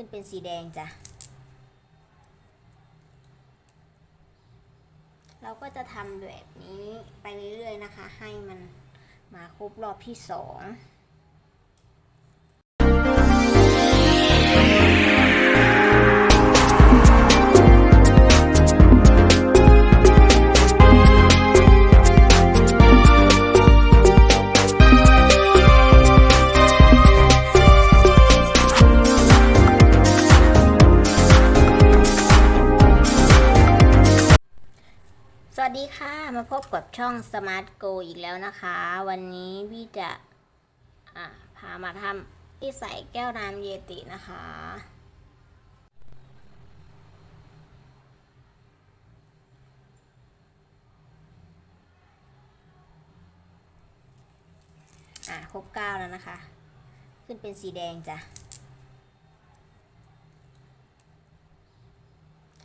ขึ้นเป็นสีแดงจ้ะ เราก็จะทำแบบนี้ไปเรื่อยๆนะคะ ให้มันมาครบรอบที่สอง วัสดีค่ะ มาพบกับช่อง Smart Go อีกแล้วนะคะ วันนี้พี่จะะพามาทำที่ใส่แก้วน้ำเยตินะคะ อะครบเก้าแล้วนะคะ ขึ้นเป็นสีแดงจ้ะ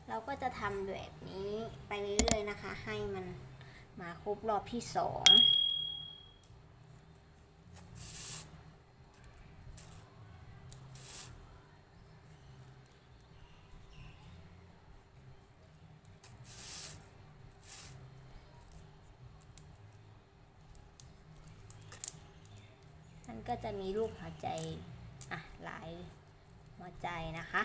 เราก็จะทำแบบนี้ไปเรื่อยๆนะคะ ให้มันมาครบรอบที่สองมันก็จะมีรูปหัวใจ อะ หลายหัวใจนะคะ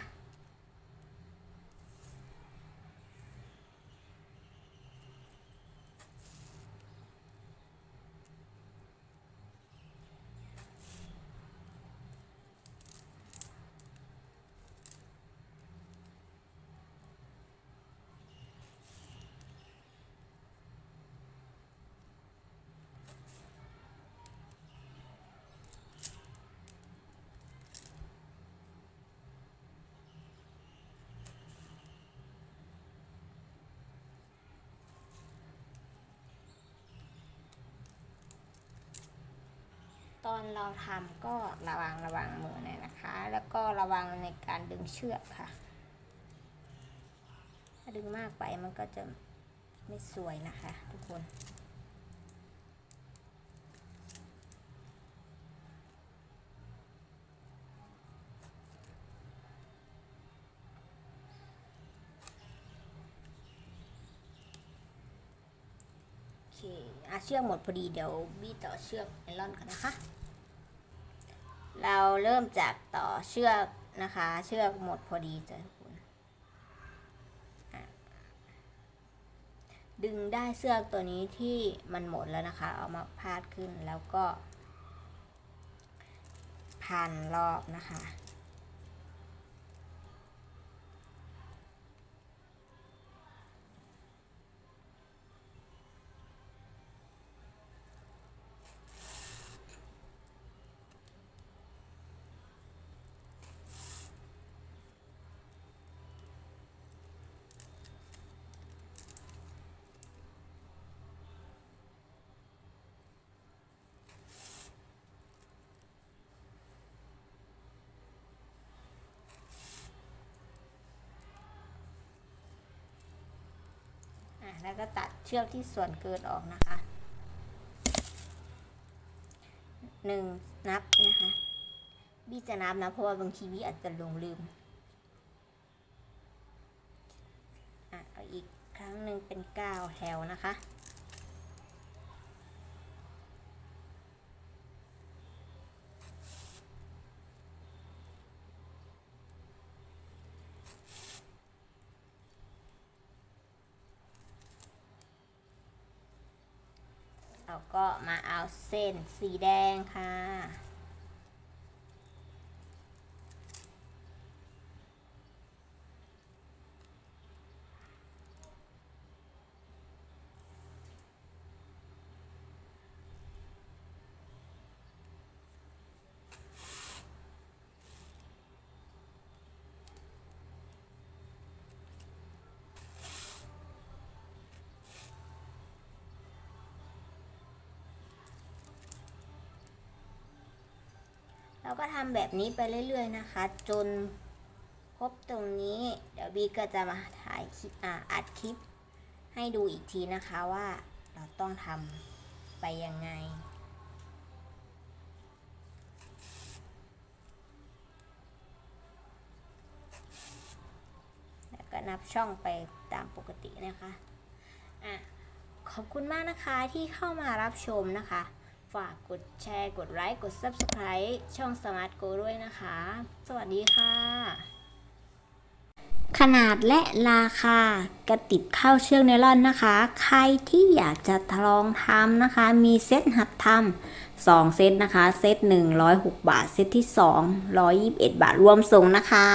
เราทำก็ระวังระวังมือหน่อยนะคะ แล้วก็ระวังในการดึงเชือกค่ะ ถ้าดึงมากไปมันก็จะไม่สวยนะคะ ทุกคนโอเคอะเชือกหมดพอดีเดี๋ยวบี้ต่อเชือกไนลอนกันนะคะ เราเริ่มจากต่อเชือกนะคะ เชือกหมดพอดีจ้ะทุกคนดึงได้เชือกตัวนี้ที่มันหมดแล้วนะคะ เอามาพาดขึ้นแล้วก็ พันรอบนะคะ แล้วก็ตัดเชือกที่ส่วนเกินออกนะคะหนึ่งนับนะคะบี้จะนับนะเพราะว่าบางทีบี้อาจจะลงลืมอะเอาอีกครั้งหนึ่งเป็นเก้าแถวนะคะ ก็มาเอาเส้นสีแดงค่ะ เราก็ทำแบบนี้ไปเรื่อยๆนะคะ จนครบตรงนี้ เดี๋ยวบีก็จะมาถ่ายคลิปอ่าอัดคลิป ให้ดูอีกทีนะคะว่าเราต้องทำไปยังไงก็นับช่องไปตามปกตินะคะ อะ ขอบคุณมากนะคะที่เข้ามารับชมนะคะ ฝากกดแชร์ กดไลค์ กด Subscribe ช่อง Smart Go ด้วยนะคะ สวัสดีค่ะ ขนาดและราคากระติบข้าวเชือกไนลอนนะคะ ใครที่อยากจะลองทำนะคะ มีเซตหัดทำสองเซตนะคะ เซต106บาท เซตที่2 121บาทรวมส่งนะคะ